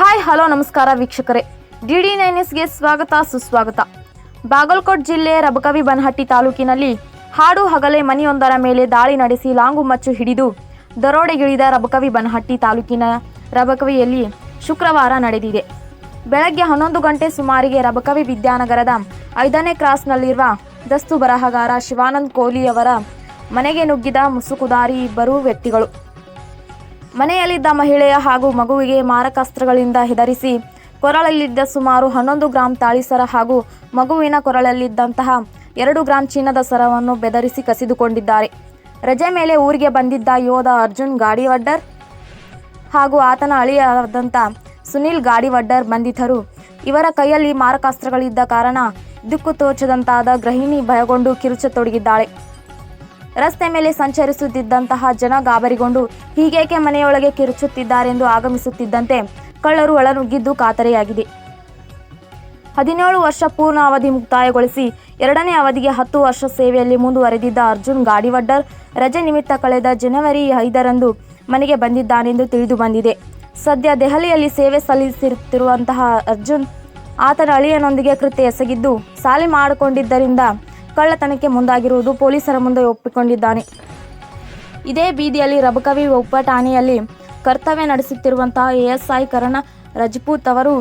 Hello, ನಮಸ್ಕಾರ ವೀಕ್ಷಕರೇ. D DD ನೈನ್ಸ್ಗೆ ಸ್ವಾಗತ, ಸುಸ್ವಾಗತ. ಬಾಗಲಕೋಟ್ ಜಿಲ್ಲೆ ರಬಕವಿ ಬನಹಟ್ಟಿ ತಾಲೂಕಿನಲ್ಲಿ ಹಾಡು ಹಗಲೆ ಮನೆಯೊಂದರ ಮೇಲೆ ದಾಳಿ ನಡೆಸಿ ಲಾಂಗು ಮಚ್ಚು ಹಿಡಿದು ದರೋಡೆಗಿಳಿದ ರಬಕವಿ ಬನಹಟ್ಟಿ ತಾಲೂಕಿನ ರಬಕವಿಯಲ್ಲಿ ಶುಕ್ರವಾರ ನಡೆದಿದೆ. ಬೆಳಗ್ಗೆ ಹನ್ನೊಂದು ಗಂಟೆ ಸುಮಾರಿಗೆ ರಬಕವಿ ವಿದ್ಯಾನಗರದ ಐದನೇ ಕ್ರಾಸ್ನಲ್ಲಿರುವ ದಸ್ತು ಬರಹಗಾರ ಶಿವಾನಂದ್ ಕೋಹ್ಲಿಯವರ ಮನೆಗೆ ನುಗ್ಗಿದ ಮುಸುಕುದಾರಿ ಇಬ್ಬರು ವ್ಯಕ್ತಿಗಳು. ಮನೆಯಲ್ಲಿದ್ದ ಮಹಿಳೆಯ ಹಾಗೂ ಮಗುವಿಗೆ ಮಾರಕಾಸ್ತ್ರಗಳಿಂದ ಹೆದರಿಸಿ ಕೊರಳಲ್ಲಿದ್ದ ಸುಮಾರು ಹನ್ನೊಂದು ಗ್ರಾಂ ತಾಳಿಸರ ಹಾಗೂ ಮಗುವಿನ ಕೊರಳಲ್ಲಿದ್ದಂತಹ ಎರಡು ಗ್ರಾಂ ಚಿನ್ನದ ಸರವನ್ನು ಬೆದರಿಸಿ ಕಸಿದುಕೊಂಡಿದ್ದಾರೆ. ರಜೆ ಮೇಲೆ ಊರಿಗೆ ಬಂದಿದ್ದ ಯೋಧ ಅರ್ಜುನ್ ಗಾಡಿವಡ್ಡರ್ ಹಾಗೂ ಆತನ ಅಳಿಯಾದಂಥ ಸುನಿಲ್ ಗಾಡಿವಡ್ಡರ್ ಬಂಧಿತರು. ಇವರ ಕೈಯಲ್ಲಿ ಮಾರಕಾಸ್ತ್ರಗಳಿದ್ದ ಕಾರಣ ದಿಕ್ಕು ತೋಚದಂತಾದ ಗೃಹಿಣಿ ಭಯಗೊಂಡು ಕಿರುಚತೊಡಗಿದ್ದಾಳೆ. ರಸ್ತೆ ಮೇಲೆ ಸಂಚರಿಸುತ್ತಿದ್ದಂತಹ ಜನ ಗಾಬರಿಗೊಂಡು ಹೀಗೇಕೆ ಮನೆಯೊಳಗೆ ಕಿರುಚುತ್ತಿದ್ದಾರೆಂದು ಆಗಮಿಸುತ್ತಿದ್ದಂತೆ ಕಳ್ಳರು ಒಳನುಗ್ಗಿದ್ದು ಖಾತರಿಯಾಗಿದೆ ಹದಿನೇಳು ವರ್ಷ ಪೂರ್ಣ ಅವಧಿ ಮುಕ್ತಾಯಗೊಳಿಸಿ ಎರಡನೇ ಅವಧಿಗೆ ಹತ್ತು ವರ್ಷ ಸೇವೆಯಲ್ಲಿ ಮುಂದುವರೆದಿದ್ದ ಅರ್ಜುನ್ ಗಾಡಿವಡ್ಡರ್ ರಜೆ ನಿಮಿತ್ತ ಕಳೆದ ಜನವರಿ ಐದರಂದು ಮನೆಗೆ ಬಂದಿದ್ದಾನೆಂದು ತಿಳಿದು ಬಂದಿದೆ. ಸದ್ಯ ದೆಹಲಿಯಲ್ಲಿ ಸೇವೆ ಸಲ್ಲಿಸುತ್ತಿರುವಂತಹ ಅರ್ಜುನ್ ಆತನ ಅಳಿಯನೊಂದಿಗೆ ಕೃತ್ಯ ಎಸಗಿದ್ದು ಸಾಲಿ ಮಾಡಿಕೊಂಡಿದ್ದರಿಂದ ಕಳ್ಳತನಕ್ಕೆ ಮುಂದಾಗಿರುವುದು ಪೊಲೀಸರ ಮುಂದೆ ಒಪ್ಪಿಕೊಂಡಿದ್ದಾನೆ. ಇದೇ ಬೀದಿಯಲ್ಲಿ ರಬಕವಿ ಉಪ ಠಾಣೆಯಲ್ಲಿ ಕರ್ತವ್ಯ ನಡೆಸುತ್ತಿರುವಂತಹ ಎಎಸ್ಐ ಕರಣ ರಜಪೂತ್ ಅವರು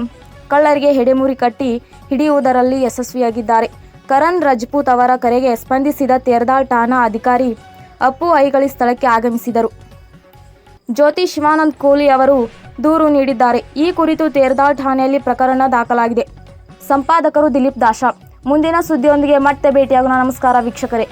ಕಳ್ಳರಿಗೆ ಹೆಡೆಮುರಿ ಕಟ್ಟಿ ಹಿಡಿಯುವುದರಲ್ಲಿ ಯಶಸ್ವಿಯಾಗಿದ್ದಾರೆ. ಕರಣ್ ರಜಪೂತ್ ಅವರ ಕರೆಗೆ ಸ್ಪಂದಿಸಿದ ತೇರ್ದಾಳ್ ಠಾಣಾ ಅಧಿಕಾರಿ ಅಪ್ಪು ಐಗಳಿ ಸ್ಥಳಕ್ಕೆ ಆಗಮಿಸಿದರು. ಜ್ಯೋತಿ ಶಿವಾನಂದ್ ಕೋಲಿ ಅವರು ದೂರು ನೀಡಿದ್ದಾರೆ. ಈ ಕುರಿತು ತೇರ್ದಾಳ್ ಠಾಣೆಯಲ್ಲಿ ಪ್ರಕರಣ ದಾಖಲಾಗಿದೆ. ಸಂಪಾದಕರು ದಿಲೀಪ್ ದಾಶ. ಮುಂದಿನ ಸುದ್ದಿಯೊಂದಿಗೆ ಮತ್ತೆ ಭೇಟಿಯಾಗೋಣ. ನಮಸ್ಕಾರ ವೀಕ್ಷಕರೇ.